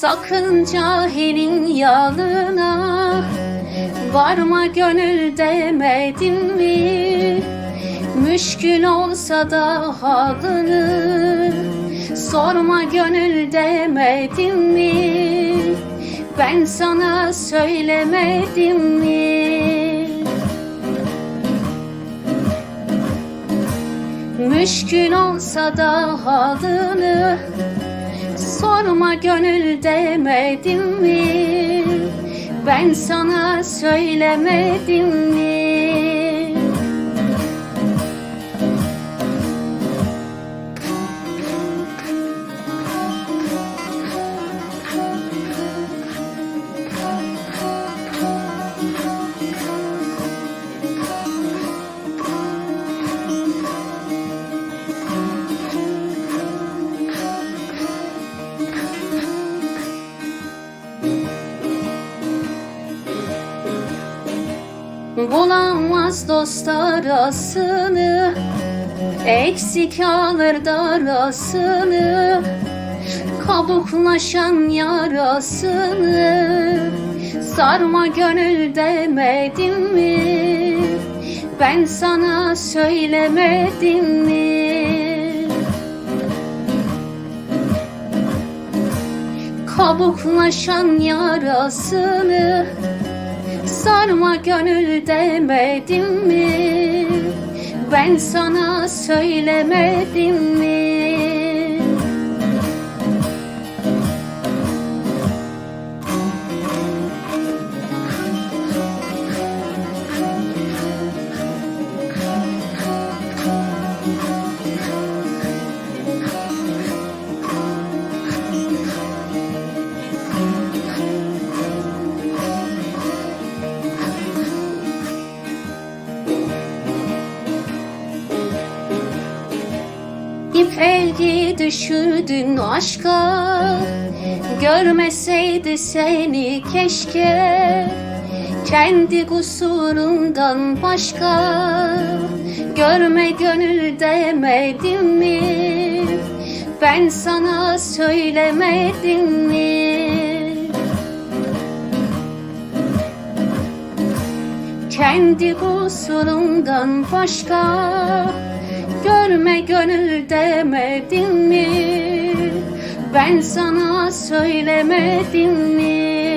Sakın cahilin yalına Varma gönül demedim mi? Müşkül olsa da halını Sorma gönül demedim mi? Ben sana söylemedim mi? Müşkül olsa da halını Sorma gönül demedim mi? Ben sana söylemedim mi Bulamaz dost arasını Eksik alır darasını Kabuklaşan yarasını. Sarma gönül demedim mi? Ben sana söylemedim mi? Kabuklaşan yarasını Sarma gönül demedim mi? Ben sana söylemedim İpelgi düşürdün aşka. Görmeseydi seni keşke. Kendi kusurundan başka. Görme gönül demedim mi? Ben sana söylemedim mi? Kendi kusurundan başka Görme gönül demedim mi? Ben sana söylemedim mi